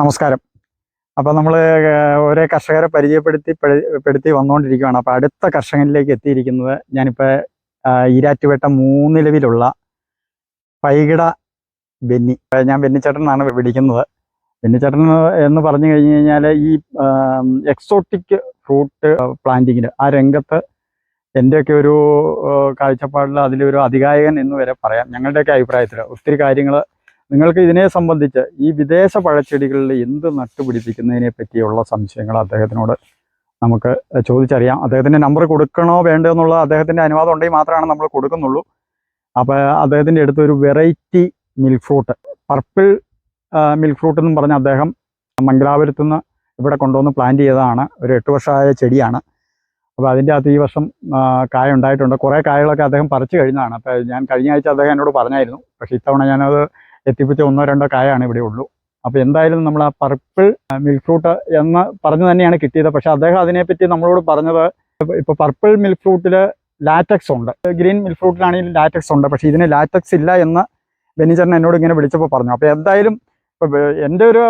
നമസ്കാരം. അപ്പോൾ നമ്മൾ ഓരോ കർഷകരെ പരിചയപ്പെടുത്തി പെടുത്തി വന്നുകൊണ്ടിരിക്കുകയാണ് അപ്പോൾ അടുത്ത കർഷകനിലേക്ക് എത്തിയിരിക്കുന്നത് ഞാനിപ്പോൾ ഈരാറ്റുപേട്ട മൂന്നിലവിലുള്ള പൈകിട ബെന്നി. ഞാൻ ബെന്നിച്ചേട്ടൻ എന്നാണ് വിളിക്കുന്നത്. ബെന്നിച്ചേട്ടൻ എന്ന് പറഞ്ഞു കഴിഞ്ഞു കഴിഞ്ഞാൽ ഈ എക്സോട്ടിക് ഫ്രൂട്ട് പ്ലാന്റിങ്ങിന് ആ രംഗത്ത് എന്റെയൊക്കെ ഒരു കാഴ്ചപ്പാടിൽ അതിലൊരു അധികായകൻ എന്ന് വരെ പറയാം. ഞങ്ങളുടെയൊക്കെ അഭിപ്രായത്തിൽ ഒത്തിരി കാര്യങ്ങൾ നിങ്ങൾക്ക് ഇതിനെ സംബന്ധിച്ച് ഈ വിദേശ പഴച്ചെടികളിൽ എന്ത് നട്ടുപിടിപ്പിക്കുന്നതിനെ പറ്റിയുള്ള സംശയങ്ങൾ അദ്ദേഹത്തിനോട് നമുക്ക് ചോദിച്ചറിയാം. അദ്ദേഹത്തിന്റെ നമ്പർ കൊടുക്കണോ വേണ്ടോ എന്നുള്ള അദ്ദേഹത്തിന്റെ അനുവാദം ഉണ്ടെങ്കിൽ മാത്രമാണ് നമ്മൾ കൊടുക്കുന്നുള്ളൂ. അപ്പോൾ അദ്ദേഹത്തിന്റെ അടുത്ത് ഒരു variety milk fruit purple milk fruit എന്നും പറഞ്ഞ് അദ്ദേഹം മംഗലാപുരത്തു നിന്ന് ഇവിടെ കൊണ്ടുവന്ന് പ്ലാന്റ് ചെയ്തതാണ്. ഒരു എട്ട് വർഷമായ ചെടിയാണ്. അപ്പോൾ അതിന്റെ അകത്ത് ഈ വർഷം കായ ഉണ്ടായിട്ടുണ്ട്. കുറേ കായകളൊക്കെ അദ്ദേഹം പറിച്ചു കഴിഞ്ഞതാണ്. അപ്പോൾ ഞാൻ കഴിഞ്ഞ ആഴ്ച അദ്ദേഹം എന്നോട് പറഞ്ഞായിരുന്നു. പക്ഷേ ഇത്തവണ ഞാനത് എത്തിപ്പിച്ച ഒന്നോ രണ്ടോ കായാണ് ഇവിടെ ഉള്ളൂ. അപ്പോൾ എന്തായാലും നമ്മൾ ആ പർപ്പിൾ മിൽക്ക് ഫ്രൂട്ട് എന്ന് പറഞ്ഞു തന്നെയാണ് കിട്ടിയത്. പക്ഷേ അദ്ദേഹം അതിനെപ്പറ്റി നമ്മളോട് പറഞ്ഞത് ഇപ്പോൾ പർപ്പിൾ മിൽക്ക് ഫ്രൂട്ടിൽ ലാറ്റക്സ് ഉണ്ട്. ഗ്രീൻ മിൽക്ക് ഫ്രൂട്ടിലാണെങ്കിൽ ലാറ്റക്സ് ഉണ്ട്. പക്ഷേ ഇതിന് ലാറ്റക്സ് ഇല്ല എന്ന് ബെനിചേട്ടൻ എന്നോട് ഇങ്ങനെ വിളിച്ചപ്പോൾ പറഞ്ഞു. അപ്പോൾ എന്തായാലും എന്റെ ഒരു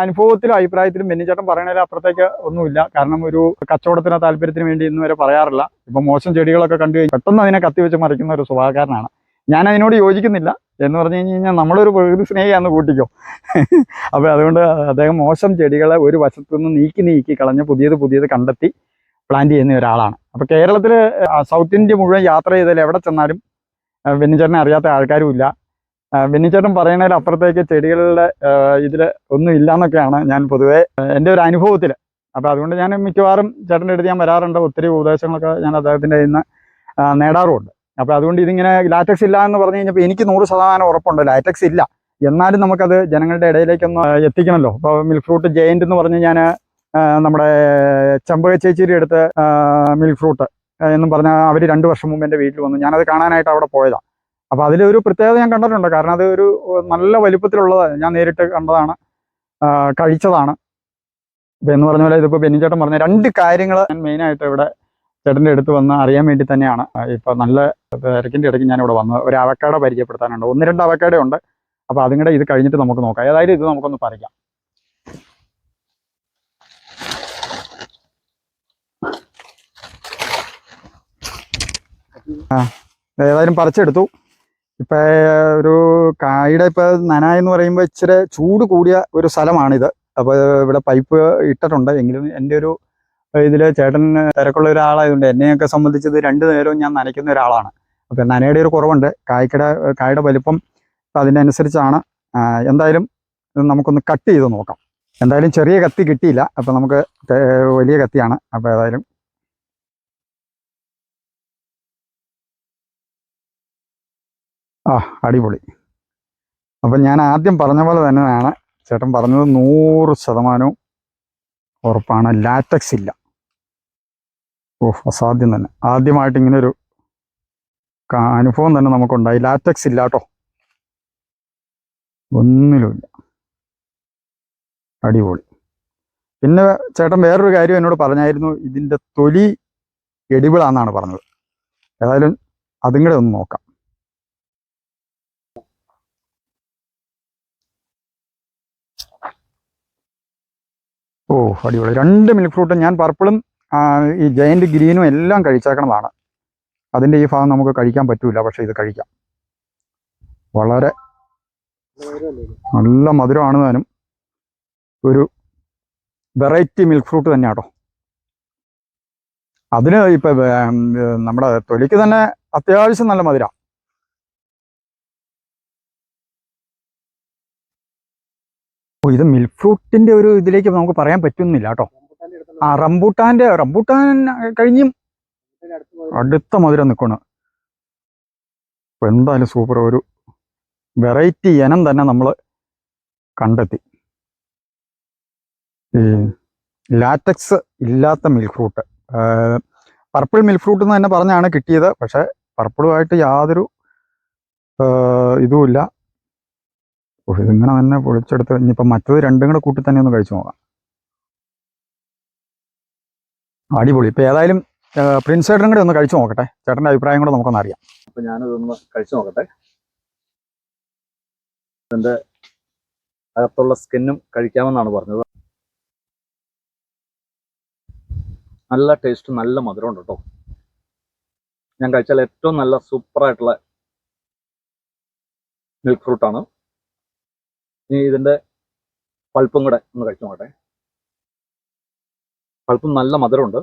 അനുഭവത്തിലും അഭിപ്രായത്തിലും ബെന്നിച്ചേട്ടൻ പറയണതിൽ അപ്പുറത്തേക്ക് ഒന്നുമില്ല. കാരണം ഒരു കച്ചവടത്തിന് താല്പര്യത്തിന് വേണ്ടി ഇന്ന് വരെ പറയാറില്ല. ഇപ്പം മോശം ചെടികളൊക്കെ കണ്ടു കഴിഞ്ഞാൽ പെട്ടെന്ന് അതിനെ കത്തിവെച്ച് മറിക്കുന്ന ഒരു സ്വഭാവക്കാരനാണ്. ഞാൻ അതിനോട് യോജിക്കുന്നില്ല. എന്ന് പറഞ്ഞു കഴിഞ്ഞ് കഴിഞ്ഞാൽ നമ്മളൊരു പ്രകൃതി സ്നേഹിയാന്ന് കൂട്ടിക്കോ. അപ്പോൾ അതുകൊണ്ട് അദ്ദേഹം മോശം ചെടികളെ ഒരു വശത്തു നിന്ന് നീക്കി നീക്കി കളഞ്ഞ് പുതിയത് പുതിയത് കണ്ടെത്തി പ്ലാന്റ് ചെയ്യുന്ന ഒരാളാണ്. അപ്പോൾ കേരളത്തിൽ സൗത്ത് ഇന്ത്യ മുഴുവൻ യാത്ര ചെയ്താൽ എവിടെ ചെന്നാലും ബെന്നിച്ചേട്ടനെ അറിയാത്ത ആൾക്കാരും ഇല്ല ബെന്നിച്ചേട്ടൻ പറയുന്നതിൽ അപ്പുറത്തേക്ക് ചെടികളുടെ ഇതിൽ ഒന്നും ഇല്ലയെന്നൊക്കെയാണ് ഞാൻ പൊതുവേ എന്റെ ഒരു അനുഭവത്തിൽ അപ്പോൾ അതുകൊണ്ട് ഞാൻ മിക്കവാറും ചേട്ടന്റെ അടുത്ത് ഞാൻ വരാറുണ്ട്. ഒത്തിരി ഉപദേശങ്ങളൊക്കെ ഞാൻ അദ്ദേഹത്തിന്റെ കയ്യിൽ നിന്ന് നേടാറുമുണ്ട്. അപ്പോൾ അതുകൊണ്ട് ഇതിങ്ങനെ ലാറ്റക്സ് ഇല്ല എന്ന് പറഞ്ഞു കഴിഞ്ഞപ്പോൾ എനിക്ക് നൂറ് ശതമാനം ഉറപ്പുണ്ട്. ലാറ്റക്സ് ഇല്ല. എന്നാലും നമുക്കത് ജനങ്ങളുടെ ഇടയിലേക്കൊന്ന് എത്തിക്കണമല്ലോ. അപ്പോൾ മിൽക്ക് ഫ്രൂട്ട് ജയന്റ് എന്ന് പറഞ്ഞ് ഞാൻ നമ്മുടെ ചമ്പക ചേച്ചിയുടെ അടുത്ത് മിൽക്ക് ഫ്രൂട്ട് എന്നും പറഞ്ഞാൽ അവർ രണ്ട് വർഷം മുമ്പ് എന്റെ വീട്ടിൽ വന്നു. ഞാനത് കാണാനായിട്ട് അവിടെ പോയതാണ് അപ്പോൾ അതിലൊരു പ്രത്യേകത ഞാൻ കണ്ടിട്ടുണ്ട്. കാരണം അത് ഒരു നല്ല വലിപ്പത്തിലുള്ളത്. ഞാൻ നേരിട്ട് കണ്ടതാണ്. കഴിച്ചതാണ്. ഇപ്പം എന്ന് പറഞ്ഞ പോലെ ഇതിപ്പോൾ ബെന്നിച്ചേട്ടൻ പറഞ്ഞ രണ്ട് കാര്യങ്ങൾ ഞാൻ മെയിനായിട്ട് ഇവിടെ ചേട്ടന്റെ അടുത്ത് വന്ന് അറിയാൻ വേണ്ടി തന്നെയാണ്. ഇപ്പോൾ നല്ല തിരക്കിന്റെ ഇടയ്ക്ക് ഞാൻ ഇവിടെ വന്നത് ഒരു അവക്കാട പരിചയപ്പെടുത്താനുണ്ട്. ഒന്ന് രണ്ട് അവക്കാട ഉണ്ട്. അപ്പോൾ അതും കൂടെ ഇത് കഴിഞ്ഞിട്ട് നമുക്ക് നോക്കാം. ഏതായാലും ഇത് നമുക്കൊന്ന് പറിക്കാം. ആ ഏതായാലും പറിച്ചെടുത്തു. ഇപ്പോൾ ഒരു കായുടെ ഇപ്പോൾ നന എന്ന് പറയുമ്പോൾ ഇച്ചിരി ചൂട് കൂടിയ ഒരു സ്ഥലമാണിത്. അപ്പോൾ ഇവിടെ പൈപ്പ് ഇട്ടിട്ടുണ്ട്. എങ്കിലും എന്റെ ഒരു ഇതിൽ ചേട്ടൻ തിരക്കുള്ള ഒരാളായതുകൊണ്ട് എന്നെയൊക്കെ സംബന്ധിച്ചത് രണ്ടു നേരവും ഞാൻ നനയ്ക്കുന്ന ഒരാളാണ്. അപ്പം നനയുടെ ഒരു കുറവുണ്ട്. കായ്ക്കട കായുടെ വലിപ്പം അതിനനുസരിച്ചാണ്. എന്തായാലും നമുക്കൊന്ന് കട്ട് ചെയ്ത് നോക്കാം. എന്തായാലും ചെറിയ കത്തി കിട്ടിയില്ല. അപ്പം നമുക്ക് വലിയ കത്തിയാണ്. അപ്പോൾ ഏതായാലും ആ അടിപൊളി. അപ്പം ഞാൻ ആദ്യം പറഞ്ഞ പോലെ തന്നെയാണ്. ചേട്ടൻ പറഞ്ഞത് നൂറ് ശതമാനവും ഉറപ്പാണ്. ലാറ്റക്സ് ഇല്ല. ഓ അസാധ്യം തന്നെ. ആദ്യമായിട്ട് ഇങ്ങനെ ഒരു അനുഭവം തന്നെ നമുക്കുണ്ടായി. ലാറ്റക്സ് ഇല്ല കേട്ടോ ഒന്നിലുമില്ല. അടിപൊളി. പിന്നെ ചേട്ടൻ വേറൊരു കാര്യം എന്നോട് പറഞ്ഞായിരുന്നു. ഇതിന്റെ തൊലി എടിവിളാന്നാണ് പറഞ്ഞത്. ഏതായാലും അതും കൂടെ ഒന്ന് നോക്കാം. ഓ അടിപൊളി. രണ്ട് മിൽക്ക് ഫ്രൂട്ടും ഞാൻ പർപ്പിളും ഈ ജയന്റ് ഗ്രീനും എല്ലാം കഴിച്ചേക്കണതാണ്. അതിന്റെ ഈ ഭാഗം നമുക്ക് കഴിക്കാൻ പറ്റൂല പക്ഷേ ഇത് കഴിക്കാം. വളരെ നല്ല മധുരമാണ് താനും. ഒരു വെറൈറ്റി മിൽക്ക് ഫ്രൂട്ട് തന്നെ കേട്ടോ അതിന് ഇപ്പം നമ്മുടെ തൊലിക്ക് തന്നെ അത്യാവശ്യം നല്ല മധുര. ഓ ഇത് മിൽക്ക് ഫ്രൂട്ടിന്റെ ഒരു ഇതിലേക്ക് നമുക്ക് പറയാൻ പറ്റുന്നില്ല കേട്ടോ. ആ റംബൂട്ടാന്റെ റംബൂട്ടാൻ കഴിഞ്ഞും അടുത്ത മധുരം നിൽക്കണ് അപ്പൊ എന്തായാലും സൂപ്പർ ഒരു വെറൈറ്റി ഇനം തന്നെ നമ്മൾ കണ്ടെത്തി. ഈ ലാറ്റക്സ് ഇല്ലാത്ത milk fruit purple milk fruit എന്ന് തന്നെ പറഞ്ഞാണ് കിട്ടിയത്. പക്ഷെ പർപ്പിളുമായിട്ട് യാതൊരു ഇതുമില്ല. ഇങ്ങനെ തന്നെ പൊളിച്ചെടുത്ത് ഇനിയിപ്പോൾ മറ്റത് രണ്ടും കൂടെ കൂട്ടി തന്നെ ഒന്ന് കഴിച്ചു നോക്കാം. അടിപൊളി. ഇപ്പം ഏതായാലും പ്രിൻസ് ചേട്ടനും കൂടെ ഒന്ന് കഴിച്ചു നോക്കട്ടെ. ചേട്ടന്റെ അഭിപ്രായം കൂടെ നമുക്കൊന്ന് അറിയാം അപ്പൊ ഞാനിതൊന്ന് കഴിച്ചു നോക്കട്ടെ. എന്റെ അകത്തുള്ള സ്കിന്നും കഴിക്കാമെന്നാണ് പറഞ്ഞത്. നല്ല ടേസ്റ്റ് നല്ല മധുരമുണ്ട് കേട്ടോ. ഞാൻ കഴിച്ചാൽ ഏറ്റവും നല്ല സൂപ്പർ ആയിട്ടുള്ള മിൽക്ക് ഫ്രൂട്ടാണ് ഇനി ഇതിന്റെ പൾപ്പും കൂടെ ഒന്ന് കഴിച്ചു നോക്കട്ടെ. പൾപ്പും നല്ല മധുരമുണ്ട്.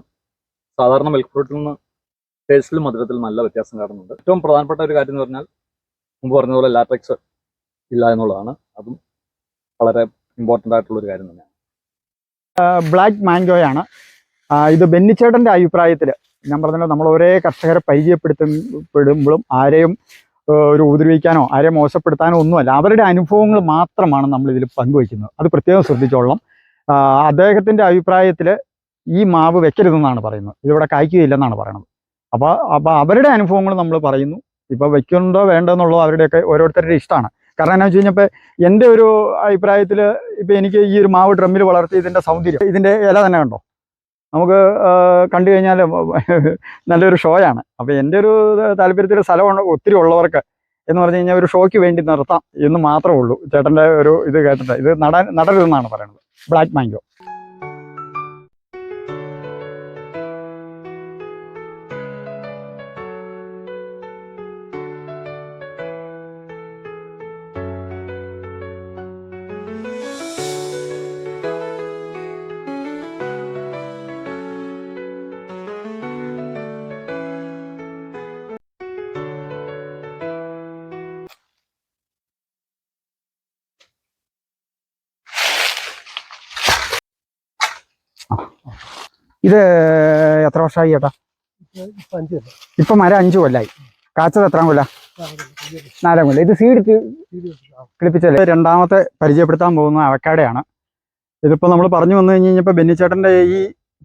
സാധാരണ മിൽക്ക് ഫ്രൂട്ടിൽ നിന്ന് ടേസ്റ്റിലും മധുരത്തിൽ നല്ല വ്യത്യാസം കാണുന്നുണ്ട്. ഏറ്റവും പ്രധാനപ്പെട്ട ഒരു കാര്യം എന്ന് പറഞ്ഞാൽ മുമ്പ് പറഞ്ഞതുപോലെ ലാറ്റക്സ് ഇല്ല എന്നുള്ളതാണ്. അതും വളരെ ഇമ്പോർട്ടന്റ് ആയിട്ടുള്ള ഒരു കാര്യം തന്നെയാണ്. ബ്ലാക്ക് മാംഗോയാണ് ഇത് ബെന്നിച്ചേട്ടന്റെ അഭിപ്രായത്തിൽ ഞാൻ പറഞ്ഞല്ലോ നമ്മൾ ഒരേ കർഷകരെ പരിചയപ്പെടുത്തപ്പെടുമ്പോഴും ആരെയും ഒരു ഉപദ്രവിക്കാനോ ആരെയും മോശപ്പെടുത്താനോ ഒന്നുമല്ല. അവരുടെ അനുഭവങ്ങൾ മാത്രമാണ് നമ്മൾ പങ്കുവയ്ക്കുന്നത്. അത് പ്രത്യേകം ശ്രദ്ധിച്ചോളണം. അദ്ദേഹത്തിന്റെ അഭിപ്രായത്തിൽ ഈ മാവ് വെക്കരുതെന്നാണ് പറയുന്നത്. ഇതിവിടെ കായ്ക്കുകയില്ലെന്നാണ് പറയുന്നത് അപ്പോൾ അപ്പോൾ അവരുടെ അനുഭവങ്ങൾ നമ്മൾ പറയുന്നു. ഇപ്പോൾ വെക്കുന്നുണ്ടോ വേണ്ടെന്നുള്ളോ അവരുടെയൊക്കെ ഓരോരുത്തരുടെ ഇഷ്ടമാണ് കാരണം എന്നാ വെച്ച് കഴിഞ്ഞപ്പോൾ എന്റെ ഒരു അഭിപ്രായത്തിൽ ഇപ്പോൾ എനിക്ക് ഈ ഒരു മാവ് ഡ്രമ്മിൽ വളർത്തി ഇതിന്റെ സൗന്ദര്യം ഇതിന്റെ ഇല തന്നെ കണ്ടോ? നമുക്ക് കണ്ടു കഴിഞ്ഞാൽ നല്ലൊരു ഷോയാണ് അപ്പോൾ എന്റെ ഒരു താല്പര്യത്തിൽ സ്ഥലം ഒത്തിരി ഉള്ളവർക്ക് എന്ന് പറഞ്ഞു കഴിഞ്ഞാൽ ഒരു ഷോയ്ക്ക് വേണ്ടി നിർത്താം എന്ന് മാത്രമേ ഉള്ളൂ. ചേട്ടന്റെ ഒരു ഇത് കേട്ടിട്ട്. ഇത് നട നടരുതെന്നാണ് പറയുന്നത്. Black mango. ഇത് എത്ര വർഷമായി ചേട്ടാ? ഇപ്പൊ മരം അഞ്ചു കൊല്ലായി. കാച്ചത് എത്രാം കൊല്ല? നാലാം കൊല്ലം. ഇത് സീഡ് കിളിപ്പിച്ചല്ലേ രണ്ടാമത്തെ പരിചയപ്പെടുത്താൻ പോകുന്ന അവക്കാടയാണ്. ഇതിപ്പോൾ നമ്മൾ പറഞ്ഞു വന്നു കഴിഞ്ഞ് കഴിഞ്ഞപ്പോൾ ബെന്നിച്ചേട്ടന്റെ ഈ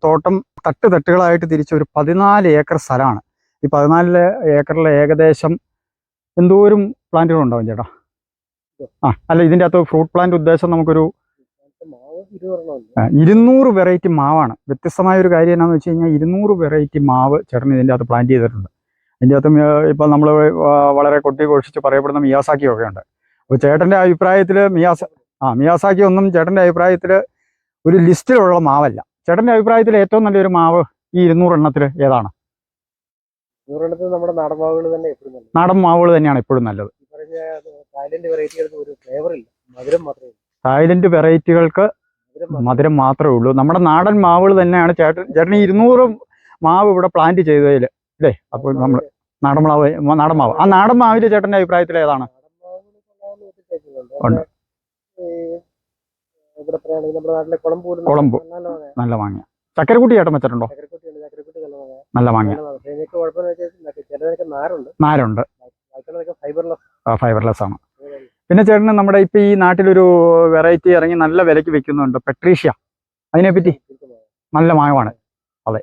തോട്ടം തട്ട് തട്ടുകളായിട്ട് തിരിച്ച ഒരു പതിനാല് ഏക്കർ സ്ഥലമാണ്. ഈ പതിനാല് ഏക്കറിൽ ഏകദേശം എന്തോരം പ്ലാന്റുകൾ ഉണ്ടാവും ചേട്ടാ? ആ അല്ല ഇതിന്റെ അകത്ത് ഫ്രൂട്ട് പ്ലാന്റ് ഉദ്ദേശം നമുക്കൊരു ഇരുന്നൂറ് വെറൈറ്റി മാവാണ്. വ്യത്യസ്തമായ ഒരു കാര്യം എന്നാന്ന് വെച്ച് കഴിഞ്ഞാൽ ഇരുന്നൂറ് വെറൈറ്റി മാവ് ചേട്ടൻ ഇതിന്റെ അകത്ത് പ്ലാന്റ് ചെയ്തിട്ടുണ്ട്. അതിന്റെ അകത്തും ഇപ്പം നമ്മൾ വളരെ കൊട്ടി ഘോഷിച്ച് പറയപ്പെടുന്ന മിയാസാക്കി ഒക്കെ ഉണ്ട്. അപ്പോൾ ചേട്ടന്റെ അഭിപ്രായത്തിൽ മിയാസ ആ മിയാസാക്കി ഒന്നും ചേട്ടന്റെ അഭിപ്രായത്തിൽ ഒരു ലിസ്റ്റിലുള്ള മാവല്ല. ചേട്ടന്റെ അഭിപ്രായത്തിൽ ഏറ്റവും നല്ലൊരു മാവ് ഈ ഇരുന്നൂറെണ്ണത്തിൽ ഏതാണ്? നമ്മുടെ നാടൻ മാവുകൾ തന്നെ എപ്പോഴും നാടൻ മാവുകൾ തന്നെയാണ് എപ്പോഴും നല്ലത്. തായ്ലൻഡ് വെറൈറ്റികൾക്ക് ഒരു ഫ്ലേവർ ഇല്ല. മധുരം മാത്രമേ തായ്ലൻഡ് വെറൈറ്റികൾക്ക് മധുരം മാത്രമേ ഉള്ളൂ. നമ്മുടെ നാടൻ മാവുകൾ തന്നെയാണ് ചേട്ടൻ ചേട്ടൻ ഇരുന്നൂറ് മാവ് ഇവിടെ പ്ലാന്റ് ചെയ്തതിൽ അല്ലേ അപ്പോൾ നമ്മൾ നാടൻ മാവ് നാടൻ മാവ്. ആ നാടൻ മാവിൽ ചേട്ടന്റെ അഭിപ്രായത്തിൽ ഏതാണ്. ഉണ്ട്. കുളമ്പ്. നല്ല മാങ്ങ. ചക്കരക്കുട്ടി ചേട്ടൻ വെച്ചിട്ടുണ്ടോ? നല്ല മാങ്ങ. നാരുണ്ട്. ഫൈബർലെസ് ആണ്. പിന്നെ ചേട്ടന് നമ്മുടെ ഇപ്പൊ ഈ നാട്ടിലൊരു വെറൈറ്റി ഇറങ്ങി നല്ല വിലയ്ക്ക് വെക്കുന്നുണ്ട് പെട്രീഷ്യ അതിനെപ്പറ്റി നല്ല മാങ്ങമാണ്. അതെ.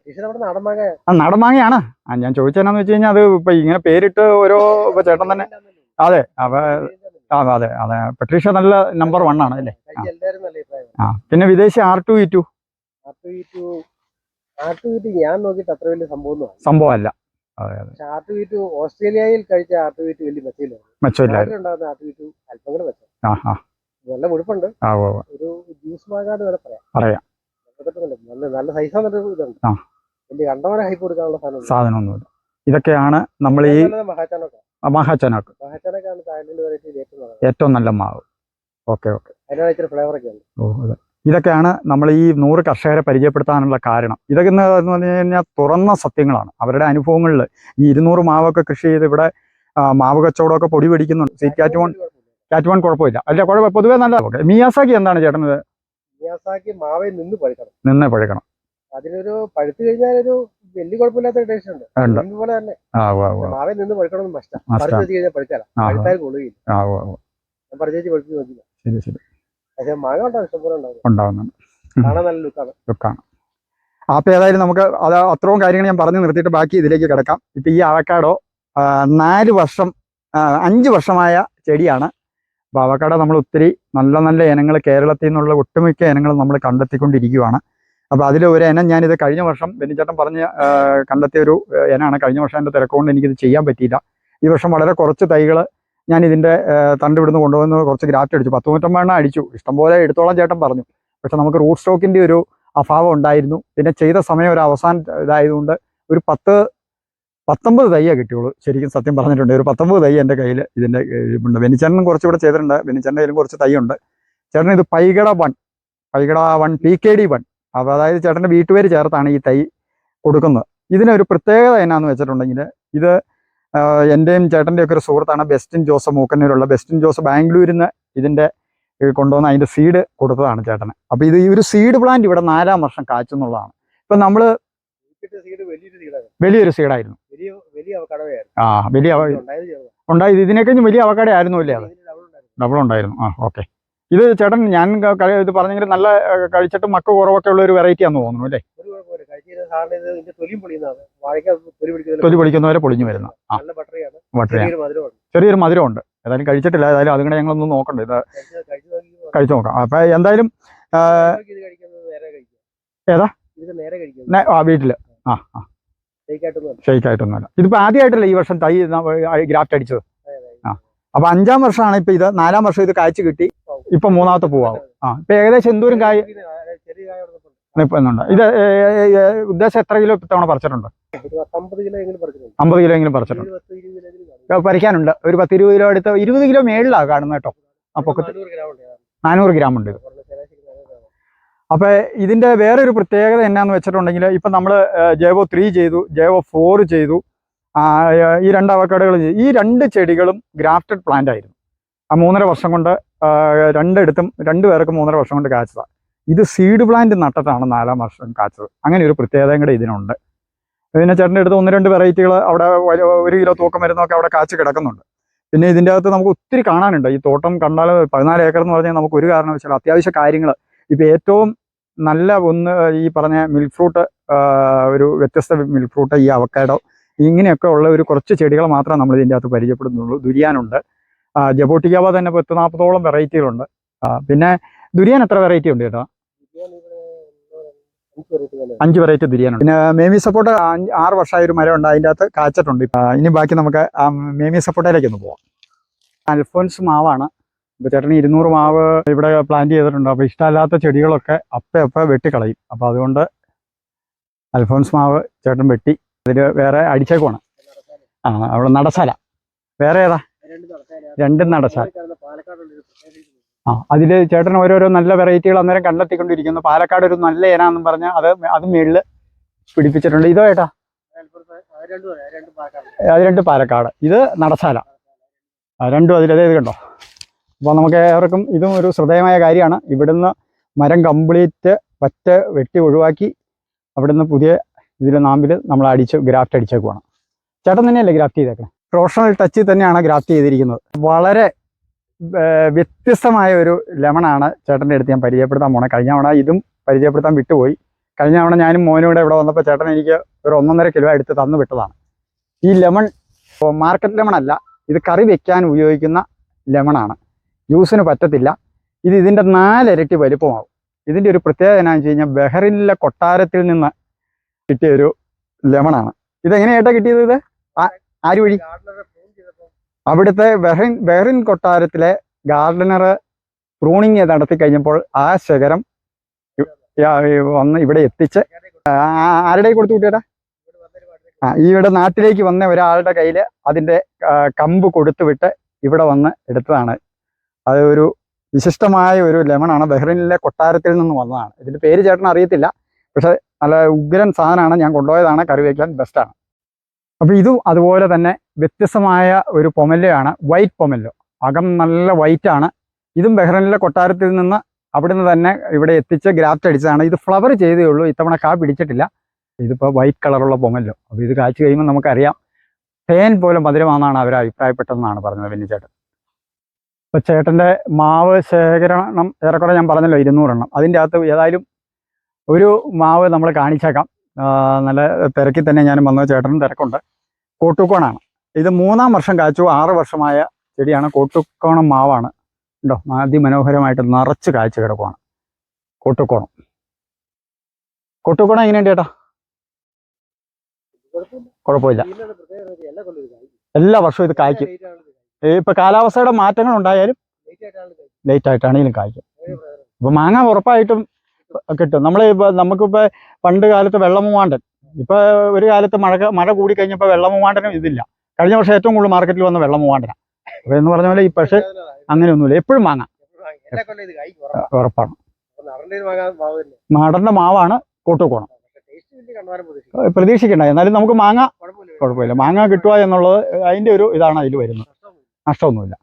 ആ നാടൻ മാങ്ങയാണ്. ആ ഞാൻ ചോദിച്ചതെന്നാന്ന് വെച്ച് കഴിഞ്ഞാൽ അത് ഇപ്പൊ ഇങ്ങനെ പേരിട്ട് ഓരോ ഇപ്പൊ ചേട്ടൻ തന്നെ അതെ അപ്പൊ ആ അതെ അതെ പെട്രീഷ്യ നല്ല നമ്പർ വൺ ആണ് അല്ലേ? ആ. പിന്നെ വിദേശി ആർ ടു ഇ ടു ഞാൻ നോക്കിയിട്ട് അത്ര വലിയ സംഭവം സംഭവമല്ല. അതെ അതെ. ആർട്ടുവീറ്റു ഓസ്ട്രേലിയയിൽ കഴിച്ച ആർട്ടുവീറ്റ് വലിയ മെച്ചയില്ല മെച്ചമില്ലായിരുന്നു ആർട്ടുവീറ്റു അല്പം കൂടെ മെച്ചം ആ ആ. നല്ല മുഴുപ്പുണ്ട്. ഒരു ജ്യൂസ് മാങ്ങാന്ന് വരെ പറയാം. പറയാം. നല്ല നല്ല സൈസാണ് ഇതുണ്ട്. വലിയ കണ്ടവരെ ഹൈപ്പ് കൊടുക്കാനുള്ള സാധനം സാധനമൊന്നുമില്ല. ഇതൊക്കെയാണ് നമ്മൾ ഈ തായ്ലൻഡ് വെറൈറ്റിയിൽ ഏറ്റവും നല്ല മാവ്. Okay okay. ഇച്ചിരി ഫ്ലേവർ ഒക്കെ ഉണ്ട് ഓ അതെ. ഇതൊക്കെയാണ് നമ്മൾ ഈ നൂറ് കർഷകരെ പരിചയപ്പെടുത്താനുള്ള കാരണം. ഇതൊക്കെ എന്ന് പറഞ്ഞു കഴിഞ്ഞാൽ തുറന്ന സത്യങ്ങളാണ്. അവരുടെ അനുഭവങ്ങളിൽ ഈ ഇരുന്നൂറ് മാവൊക്കെ കൃഷി ചെയ്ത് ഇവിടെ മാവ് കച്ചവടമൊക്കെ പൊടി പിടിക്കുന്നുണ്ട്. സീറ്റ് കാറ്റുമോൺ കാറ്റുമോൺ കുഴപ്പമില്ല. അല്ല കുഴപ്പം പൊതുവേ നല്ല മിയാസാക്കി എന്താണ് ചേട്ടനത് മിയാസാക്കി മാവേ നിന്ന് പഴുക്കണം. നിന്ന് പഴുക്കണം. അതിനൊരു പഴുത്തു കഴിഞ്ഞാൽ ഒരു വലിയ കുഴപ്പമില്ലാത്ത ടേസ്റ്റ് ഉണ്ട്. അതുപോലെ പോലെ തന്നെ. മാവയിൽ നിന്ന് പഴുക്കണം പറിച്ച്. വെച്ച് കഴിഞ്ഞാൽ പഴുക്കാല പഴുത്താൽ കൊള്ളുകയില്ല. പഴുത്ത് നോക്കില്ല ശരി ശരി. പക്ഷെ മാങ്ങ ഉണ്ടാവും ഇഷ്ടംപോലെ ഉണ്ടാവും ഉണ്ടാവുന്നുണ്ട് കാണാൻ നല്ല ലുക്കാണ്. ലുക്കാണ്. അപ്പോൾ ഏതായാലും നമുക്ക് അത് അത്രയും കാര്യങ്ങൾ ഞാൻ പറഞ്ഞു നിർത്തിയിട്ട് ബാക്കി ഇതിലേക്ക് കിടക്കാം. ഇപ്പം ഈ അവക്കാടോ നാല് വർഷം അഞ്ച് വർഷമായ ചെടിയാണ്. അപ്പോൾ അവക്കാടോ നമ്മൾ ഒത്തിരി നല്ല നല്ല ഇനങ്ങൾ കേരളത്തിൽ നിന്നുള്ള ഒട്ടുമിക്ക ഇനങ്ങൾ നമ്മൾ കണ്ടെത്തിക്കൊണ്ടിരിക്കുകയാണ്. അപ്പോൾ അതിൽ ഒരു ഇനം ഞാനിത് കഴിഞ്ഞ വർഷം ബെന്നിച്ചേട്ടൻ പറഞ്ഞ് കണ്ടെത്തിയ ഒരു ഇനമാണ്. കഴിഞ്ഞ വർഷം എന്റെ തിരക്കുകൊണ്ട് എനിക്കിത് ചെയ്യാൻ പറ്റിയില്ല. ഈ വർഷം വളരെ കുറച്ച് തൈകൾ ഞാൻ ഇതിന്റെ തണ്ട് ഇവിടുന്ന് കൊണ്ടുവന്ന് കുറച്ച് ഗ്രാഫ്റ്റ് അടിച്ചു. പത്ത് നൂറ്റമ്പതെണ്ണം അടിച്ചു. ഇഷ്ടംപോലെ എടുത്തോളം ചേട്ടൻ പറഞ്ഞു. പക്ഷെ നമുക്ക് റൂട്ട് സ്റ്റോക്കിന്റെ ഒരു അഭാവം ഉണ്ടായിരുന്നു. പിന്നെ ചെയ്ത സമയം ഒരു അവസാന ഇതായതുകൊണ്ട് ഒരു പത്ത് പത്തൊമ്പത് തയ്യേ കിട്ടിയുള്ളൂ. ശരിക്കും സത്യം പറഞ്ഞിട്ടുണ്ട്. ഒരു പത്തൊമ്പത് തൈ എന്റെ കയ്യിൽ ഇതിന്റെ ഉണ്ട്. ബെനിച്ചേട്ടനും കുറച്ച് ഇവിടെ ചെയ്തിട്ടുണ്ട്. ബെനിച്ചേട്ടന്റെ കയ്യിലും കുറച്ച് തൈയുണ്ട് ചേട്ടൻ ഇത് Paikada one. Paikada one P K D one. അപ്പോൾ അതായത് ചേട്ടന്റെ വീട്ടുപേര് ചേർത്താണ് ഈ തൈ കൊടുക്കുന്നത്. ഇതിനൊരു പ്രത്യേകത എന്നാന്ന് വെച്ചിട്ടുണ്ടെങ്കിൽ ഇത് എന്റെയും ചേട്ടന്റെ ഒക്കെ ഒരു സുഹൃത്താണ് ബെസ്റ്റിൻ ജോസ് മൂക്കന്നൂരുള്ള. ബെസ്റ്റിൻ ജോസ് ബാംഗ്ലൂരിൽ നിന്ന് ഇതിന്റെ ഇത് കൊണ്ടുവന്ന് അതിന്റെ സീഡ് കൊടുത്തതാണ് ചേട്ടന്. അപ്പോൾ ഇത് ഈ ഒരു സീഡ് പ്ലാന്റ് ഇവിടെ നാലാം വർഷം കാച്ചെന്നുള്ളതാണ് ഇപ്പം നമ്മൾ വലിയൊരു സീഡായിരുന്നു ആ വലിയ ഉണ്ടായത്. ഇതിനേക്കഴിഞ്ഞ് വലിയ അവക്കട ആയിരുന്നു അല്ലേ അത്. ഡബിൾ ഉണ്ടായിരുന്നു. ആ ഓക്കെ ഇത് ചേട്ടൻ ഞാൻ ഇത് പറഞ്ഞെങ്കിൽ നല്ല കഴിച്ചിട്ട് മക്ക കുറവൊക്കെ ഉള്ള ഒരു വെറൈറ്റി ആണെന്ന് തോന്നുന്നു അല്ലേ? സാറിന് ഇത് ഇതിന്റെ തൊലിയും പൊളിയുന്നതാണ്. വാഴയ്ക്ക തൊലി പിടിക്കുന്ന തൊലി പൊളിക്കുന്നവരെ പൊളിഞ്ഞു വരുന്ന. നല്ല ബട്ടറിയാണ്. വട്ടറിയാണ് ചെറിയൊരു മധുരമാണ് ചെറിയൊരു മധുരമുണ്ട്. ഏതായാലും കഴിച്ചിട്ടില്ല. ഏതായാലും ഞങ്ങൾ ഞങ്ങളൊന്ന് നോക്കണ്ട. ഇത് കഴിച്ച് നോക്കാം അപ്പൊ എന്തായാലും ഏതാ? ആ വീട്ടിൽ. ആ ആ. ഷേക്കായിട്ടൊന്നും ഷെയ്ക്ക് ആയിട്ടൊന്നുമല്ല ഇതിപ്പോൾ ആദ്യമായിട്ടല്ല ഈ വർഷം തൈ ഗ്രാഫ്റ്റ് അടിച്ചത്? ആ. അപ്പൊ അഞ്ചാം വർഷമാണ് ഇപ്പൊ ഇത്. നാലാം വർഷം ഇത് കായ്ച്ചു കിട്ടി. ഇപ്പൊ മൂന്നാമത്തെ പൂവാകും ആ. ഇപ്പൊ ഏകദേശം എന്തോരം കായ് നിൽക്കുന്നുണ്ട് ഇത് ഉദ്ദേശം എത്ര കിലോ ഇത്തവണ പറിച്ചിട്ടുണ്ട്? അമ്പത് കിലോ എങ്കിലും പറിച്ചിട്ടുണ്ട്. പറിക്കാനുണ്ട്. ഒരു പത്ത് ഇരുപത് കിലോ അടുത്ത് ഇരുപത് കിലോ മേളിലാണ് കാണുന്നത് കേട്ടോ. ആ പൊക്കത്ത് നാനൂറ് ഗ്രാം ഉണ്ട് ഇത് നാനൂറ് അപ്പോൾ ഇതിന്റെ വേറൊരു പ്രത്യേകത എന്നാന്ന് വെച്ചിട്ടുണ്ടെങ്കിൽ ഇപ്പം നമ്മൾ ജൈവോ ത്രീ ചെയ്തു ജൈവോ ഫോർ ചെയ്തു ഈ രണ്ട് അവക്കാടുകൾ ചെയ്തു. ഈ രണ്ട് ചെടികളും ഗ്രാഫ്റ്റഡ് പ്ലാന്റ് ആയിരുന്നു. ആ മൂന്നര വർഷം കൊണ്ട് രണ്ടെടുത്തും രണ്ടിടത്തും രണ്ട് പേർക്കും മൂന്നര വർഷം കൊണ്ട് കാച്ചതാണ് ഇത് സീഡ് പ്ലാന്റ് നട്ടിട്ടാണ് നാലാം വർഷം കാച്ചത്. അങ്ങനെ ഒരു പ്രത്യേകതയും കൂടെ ഇതിനുണ്ട്. പിന്നെ ചേട്ടന്റെ അടുത്ത് ഒന്ന് രണ്ട് വെറൈറ്റികൾ അവിടെ ഒരു- കിലോ തൂക്കം വരുന്നതൊക്കെ അവിടെ കാച്ച് കിടക്കുന്നുണ്ട്. പിന്നെ ഇതിന്റെ അകത്ത് നമുക്ക് ഒത്തിരി കാണാനുണ്ട്. ഈ തോട്ടം കണ്ടാൽ പതിനാല് ഏക്കർ എന്ന് പറഞ്ഞാൽ നമുക്ക് ഒരു കാരണം വെച്ചാൽ അത്യാവശ്യ കാര്യങ്ങൾ ഇപ്പം ഏറ്റവും നല്ല ഒന്ന് ഈ പറഞ്ഞ മിൽക്ക് ഫ്രൂട്ട് ഒരു വ്യത്യസ്ത മിൽക്ക് ഫ്രൂട്ട് ഈ അവക്കാഡോ ഇങ്ങനെയൊക്കെ ഉള്ള ഒരു കുറച്ച് ചെടികൾ മാത്രമേ നമ്മൾ ഇതിന്റെ അകത്ത് പരിചയപ്പെടുന്നുള്ളൂ. ദുരിയാനുണ്ട്. ജബോട്ടിക്കാവ തന്നെ പത്ത് നാൽപ്പതോളം വെറൈറ്റികളുണ്ട് പിന്നെ ദുരിയാൻ എത്ര വെറൈറ്റി ഉണ്ട് ഇവിടെ അഞ്ച് വെറൈറ്റി ദുരിയാനുണ്ട് പിന്നെ മേമി സപ്പോർട്ട് ആറ് വർഷമായ ഒരു മരം ഉണ്ട് അതിന്റെ അകത്ത് കാച്ചിട്ടുണ്ട്. ഇനി ബാക്കി നമുക്ക് ആ മേമി സപ്പോർട്ടയിലേക്ക് ഒന്ന് പോവാം. അൽഫോൻസ് മാവാണ്. ഇപ്പോൾ ചേട്ടന് ഇരുന്നൂറ് മാവ് ഇവിടെ പ്ലാന്റ് ചെയ്തിട്ടുണ്ട്. അപ്പോൾ ഇഷ്ടമല്ലാത്ത ചെടികളൊക്കെ അപ്പ അപ്പ വെട്ടിക്കളയും. അപ്പോൾ അതുകൊണ്ട് അൽഫോൻസ് മാവ് ചേട്ടൻ വെട്ടി. അതിൽ വേറെ അടിച്ചേക്കുവാണ്. ആ അവിടെ നടശാല. വേറെ ഏതാ? രണ്ട് നടശാല. ആ അതിൽ ചേട്ടൻ ഓരോരോ നല്ല വെറൈറ്റികൾ അന്നേരം കണ്ടെത്തിക്കൊണ്ടിരിക്കുന്നു. പാലക്കാട് ഒരു നല്ല ഇനാന്നും പറഞ്ഞ് അത് അത് മേളിൽ പിടിപ്പിച്ചിട്ടുണ്ട്. ഇതോ ഏട്ടാ? അത് രണ്ടും പാലക്കാട്. ഇത് നടസാല. ആ, രണ്ടും ഇത് കണ്ടോ? അപ്പോൾ നമുക്ക് ഏവർക്കും ഇതും ഒരു ശ്രദ്ധേയമായ കാര്യമാണ്. ഇവിടുന്ന് മരം കംപ്ലീറ്റ് പറ്റ വെട്ടി ഒഴിവാക്കി അവിടുന്ന് പുതിയ ഇതിൽ നാമ്പിൽ നമ്മൾ അടിച്ച് ഗ്രാഫ്റ്റ് അടിച്ചേക്കുവാണ്. ചേട്ടൻ തന്നെയല്ലേ ഗ്രാഫ്റ്റ് ചെയ്തേക്കണം? പ്രൊഫഷണൽ ടച്ചിൽ തന്നെയാണ് ഗ്രാഫ്റ്റ് ചെയ്തിരിക്കുന്നത്. വളരെ വ്യത്യസ്തമായ ഒരു ലെമണാണ് ചേട്ടന്റെ അടുത്ത് ഞാൻ പരിചയപ്പെടുത്താൻ പോണേ. കഴിഞ്ഞ തവണ ഇതും പരിചയപ്പെടുത്താൻ വിട്ടുപോയി. കഴിഞ്ഞ തവണ ഞാനും മോനും കൂടെ ഇവിടെ വന്നപ്പോൾ ചേട്ടൻ എനിക്ക് ഒരു ഒന്നൊന്നര കിലോ എടുത്ത് തന്നു വിട്ടതാണ്. ഈ ലെമൺ മാർക്കറ്റ് ലെമൺ അല്ല ഇത് കറി വെക്കാൻ ഉപയോഗിക്കുന്ന ലെമണാണ്. ജ്യൂസിന് പറ്റത്തില്ല. ഇത് ഇതിന്റെ നാലിരട്ടി വലിപ്പമാകും ഇതിന്റെ ഒരു പ്രത്യേകത എന്നാന്ന് വെച്ച് കഴിഞ്ഞാൽ ബഹറിനിലെ കൊട്ടാരത്തിൽ നിന്ന് കിട്ടിയ ഒരു ലെമണാണ്. ഇതെങ്ങനെയായിട്ടാണ് കിട്ടിയത് ഇത്? ആര് വഴി? അവിടുത്തെ ബെഹ്റിൻ ബെഹ്റിൻ കൊട്ടാരത്തിലെ ഗാർഡനർ പ്രൂണിങ് നടത്തി കഴിഞ്ഞപ്പോൾ ആ ശേഖരം വന്ന് ഇവിടെ എത്തിച്ച് ആരുടെ കൊടുത്തു കൂട്ടിയേട്ടാ? ആ ഇവിടെ നാട്ടിലേക്ക് വന്ന ഒരാളുടെ കയ്യിൽ അതിന്റെ കമ്പ് കൊടുത്തു വിട്ട് ഇവിടെ വന്ന് എടുത്തതാണ്. അത് ഒരു വിശിഷ്ടമായ ഒരു ലെമണാണ്. ബഹ്റിനിലെ കൊട്ടാരത്തിൽ നിന്ന് വന്നതാണ്. ഇതിന്റെ പേര് ചേട്ടൻ അറിയത്തില്ല. പക്ഷേ നല്ല ഉഗ്രൻ സാധനമാണ്. ഞാൻ കൊണ്ടുപോയതാണ്. കറി വയ്ക്കാൻ ബെസ്റ്റാണ്. അപ്പോൾ ഇതും അതുപോലെ തന്നെ വ്യത്യസ്തമായ ഒരു പൊമല്ലയാണ് വൈറ്റ് പൊമല്ലോ അകം നല്ല വൈറ്റ് ആണ്. ഇതും ബഹ്റൈനിലെ കൊട്ടാരത്തിൽ നിന്ന് അവിടുന്ന് തന്നെ ഇവിടെ എത്തിച്ച് ഗ്രാഫ്റ്റ് അടിച്ചതാണ്. ഇത് ഫ്ലവർ ചെയ്തേ ഉള്ളൂ ഇത്തവണ കാ പിടിച്ചിട്ടില്ല. ഇതിപ്പോൾ വൈറ്റ് കളറുള്ള പൊമല്ലോ അപ്പോൾ ഇത് കാച്ചു കഴിയുമ്പോൾ നമുക്കറിയാം. തേൻ പോലെ മധുരമാണെന്നാണ് അവർ അഭിപ്രായപ്പെട്ടതെന്നാണ് പറഞ്ഞത് ചേട്ടൻ ഇപ്പോൾ ചേട്ടന്റെ മാവ് ശേഖരണം ഏറെക്കുറെ ഞാൻ പറഞ്ഞല്ലോ ഇരുന്നൂറെണ്ണം. അതിന്റെ അകത്ത് ഏതായാലും ഒരു മാവ് നമ്മൾ കാണിച്ചേക്കാം. നല്ല തിരക്കിൽ തന്നെ ഞാൻ വന്നത് ചേട്ടനും തിരക്കുണ്ട്. കോട്ടുക്കോണാണ് ഇത് മൂന്നാം വർഷം കാച്ചു. ആറ് വർഷമായ ചെടിയാണ്. കോട്ടുക്കോണം മാവാണ്. ഉണ്ടോ അതിമനോഹരമായിട്ട് നിറച്ച് കാഴ്ച കിടക്കുവാണ്. കോട്ടുക്കോണം കോട്ടുക്കോണം എങ്ങനെയുണ്ട് ചേട്ടാ? കുഴപ്പമില്ല. എല്ലാ വർഷവും ഇത് കായ്ക്കും. ഇപ്പൊ കാലാവസ്ഥയുടെ മാറ്റങ്ങൾ ഉണ്ടായാലും ലേറ്റ് ആയിട്ടാണെങ്കിലും കായ്ക്കും. ഇപ്പൊ മാങ്ങ ഉറപ്പായിട്ടും കിട്ടും. നമ്മൾ നമുക്കിപ്പോ പണ്ട് കാലത്ത് വെള്ളമൂവാണ്ടൻ. ഇപ്പൊ ഒരു കാലത്ത് മഴ മഴ കൂടി കഴിഞ്ഞപ്പോ വെള്ളമൂവാണ്ടനും ഇതില്ല. കഴിഞ്ഞ വർഷം ഏറ്റവും കൂടുതൽ മാർക്കറ്റിൽ വന്ന വെള്ളമൂവാണ്ടന അപ്പൊ എന്ന് പറഞ്ഞ പോലെ ഈ പക്ഷെ അങ്ങനെ അങ്ങനെയൊന്നുമില്ല. എപ്പോഴും വാങ്ങാം. ഉറപ്പാണ്. നടന്റെ മാവാണ് കൂട്ടുകോണം. പ്രതീക്ഷിക്കണ്ട. എന്നാലും നമുക്ക് മാങ്ങ കുഴപ്പമില്ല. മാങ്ങ കിട്ടുക എന്നുള്ളത് അതിന്റെ ഒരു ഇതാണ് അതിൽ വരുന്നത്. നഷ്ടമൊന്നുമില്ല.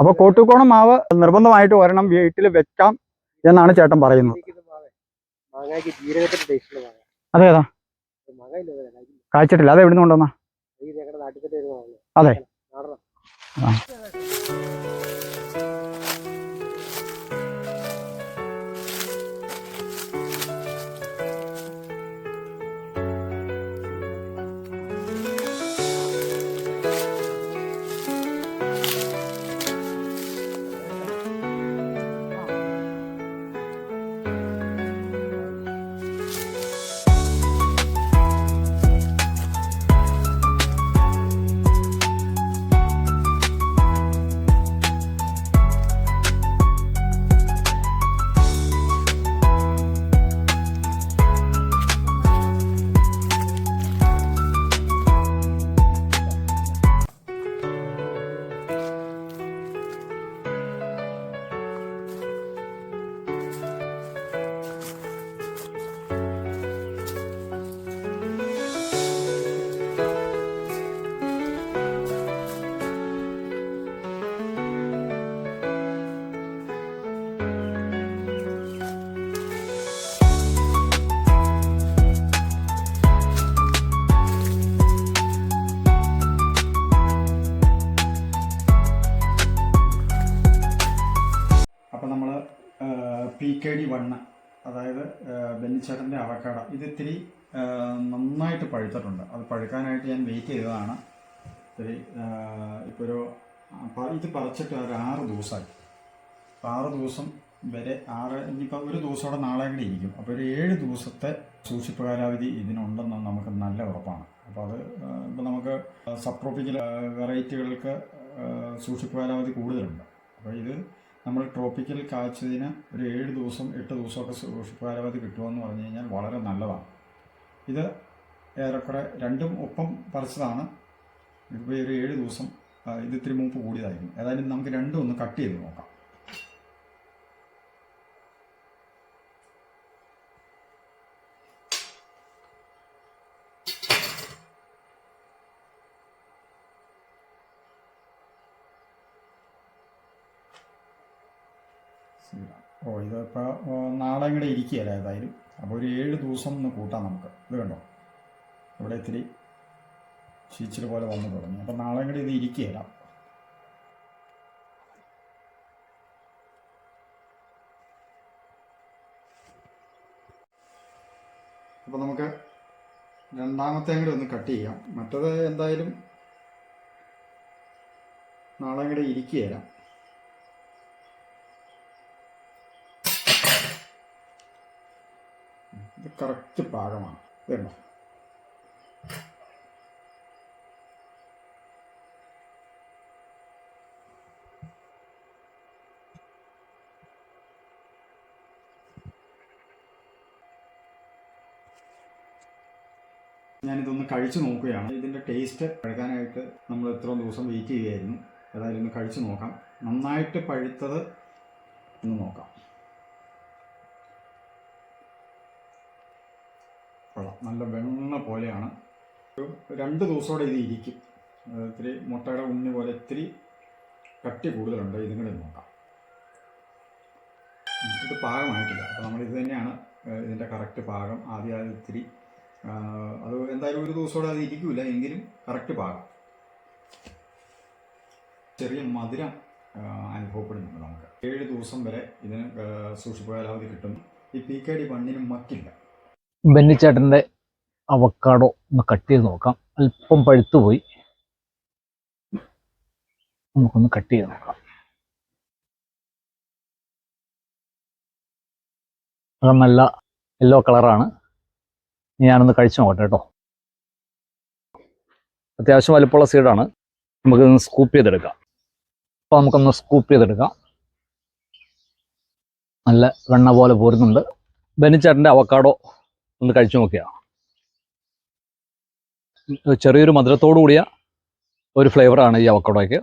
അപ്പൊ അപ്പോൾ കോട്ടുകോണം മാവ് നിർബന്ധമായിട്ട് ഒരെണ്ണം വീട്ടിൽ വെക്കാം എന്നാണ് ചേട്ടൻ പറയുന്നത്. അതേതാ മാങ്ങ ഇല്ല ഇതിനെ കഴിക്കില്ല. കായ്ച്ചിട്ടില്ല. അത് എവിടുന്ന് കൊണ്ടുവന്ന? അതെ. ആ. ബെന്നിച്ചേട്ടന്റെ അവക്കാട. ഇത് ഇത്തിരി നന്നായിട്ട് പഴുത്തിട്ടുണ്ട്. അത് പഴുക്കാനായിട്ട് ഞാൻ വെയിറ്റ് ചെയ്തതാണ്. ഇത്തിരി ഇപ്പോൾ ഒരു ഇത് പറിച്ചിട്ട് ഒരു ആറ് ദിവസമായി. അപ്പോൾ ആറ് ദിവസം വരെ ആറ് ഇനിയിപ്പോൾ ഒരു ദിവസത്തോടെ നാളെ കൂടി ഇരിക്കും. അപ്പോൾ ഒരു ഏഴ് ദിവസത്തെ സൂക്ഷിപ്പ് കാലാവധി ഇതിനുണ്ടെന്ന് നമുക്ക് നല്ല ഉറപ്പാണ്. അപ്പോൾ അത് ഇപ്പോൾ നമുക്ക് സബ് ട്രോപ്പിക്കൽ വെറൈറ്റികൾക്ക് സൂക്ഷിപ്പ് കാലാവധി കൂടുതലുണ്ട്. അപ്പോൾ ഇത് നമ്മൾ ട്രോപ്പിക്കൽ കാച്ചതിന് ഒരു ഏഴ് ദിവസം എട്ട് ദിവസമൊക്കെ സൂക്ഷിപ്പ് കാലാവധി കിട്ടുമെന്ന് പറഞ്ഞു കഴിഞ്ഞാൽ വളരെ നല്ലതാണ്. ഇത് ഏറെക്കുറെ രണ്ടും ഒപ്പം പറിച്ചതാണ്. ഇപ്പോൾ ഒരു ഏഴ് ദിവസം ഇത് ഇത്തിരി മൂപ്പ് കൂടിയതായിരുന്നു ഏതായാലും നമുക്ക് രണ്ടും ഒന്ന് കട്ട് ചെയ്ത് നോക്കാം. ഓ ഇതിപ്പോൾ നാളെ കൂടെ ഇരിക്കുകയല്ല ഏതായാലും? അപ്പോൾ ഒരു ഏഴ് ദിവസം ഒന്ന് കൂട്ടാം നമുക്ക്. ഇത് കണ്ടോ? ഇവിടെ ഇത്തിരി ചീച്ചിൽ പോലെ വന്നു തുടങ്ങി. അപ്പം നാളെ കൂടെ ഇത് ഇരിക്കുകയില്ല. അപ്പം നമുക്ക് രണ്ടാമത്തെ കൂടെ ഒന്ന് കട്ട് ചെയ്യാം. മറ്റത് എന്തായാലും നാളെ കൂടെ ഇരിക്കുകയില്ല. കറക്റ്റ് പാകമാണ്. വേണ്ട ഞാനിതൊന്ന് കഴിച്ചു നോക്കുകയാണ്. ഇതിന്റെ ടേസ്റ്റ് കഴിക്കാനായിട്ട് നമ്മൾ എത്ര ദിവസം വെയിറ്റ് ചെയ്യുകയായിരുന്നു. ഏതായാലും ഒന്ന് കഴിച്ചു നോക്കാം. നന്നായിട്ട് പഴുത്തത് ഒന്ന് നോക്കാം. നല്ല വെണ്ണ പോലെയാണ്. രണ്ട് ദിവസത്തോടെ ഇത് ഇരിക്കും. ഇത്തിരി മുട്ടയുടെ ഉണ്ണി പോലെ ഇത്തിരി കട്ടി കൂടുതലുണ്ട്. ഇതും കൂടെ നോക്കാം. ഇത് പാകമായിട്ടില്ല. അപ്പോൾ നമ്മൾ ഇത് തന്നെയാണ് ഇതിന്റെ കറക്റ്റ് പാകം. ആദ്യം അത് ഇത്തിരി അത് എന്തായാലും ഒരു ദിവസത്തോടെ അത് ഇരിക്കില്ല എങ്കിലും കറക്റ്റ് പാകം. ചെറിയ മധുരം അനുഭവപ്പെടുന്നുണ്ട് നമുക്ക്. ഏഴ് ദിവസം വരെ ഇതിന് സൂക്ഷിപ്പ് കാലാവധി കിട്ടും. ഈ പി കെ ഡി വണ്ണിന് മക്കില്ല ബെന്നിച്ചേട്ടന്റെ അവക്കാടോ ഒന്ന് കട്ട് ചെയ്ത് നോക്കാം. അല്പം പഴുത്തു പോയി. നമുക്കൊന്ന് കട്ട് ചെയ്ത് നോക്കാം. അത് നല്ല യെല്ലോ കളറാണ് ഞാനൊന്ന് കഴിച്ചു നോക്കട്ടെ കേട്ടോ. അത്യാവശ്യം വലുപ്പമുള്ള സീഡാണ് നമുക്കൊന്ന് സ്കൂപ്പ് ചെയ്തെടുക്കാം. അപ്പോൾ നമുക്കൊന്ന് സ്കൂപ്പ് ചെയ്തെടുക്കാം. നല്ല വെണ്ണ പോലെ പോരുന്നുണ്ട്. ബെനിച്ചേട്ടന്റെ അവക്കാടോ ഒന്ന് കഴിച്ചു നോക്കിയ. ചെറിയൊരു മധുരത്തോടു കൂടിയ ഒരു ഫ്ലേവറാണ് ഈ അവക്കാടോയ്ക്ക്.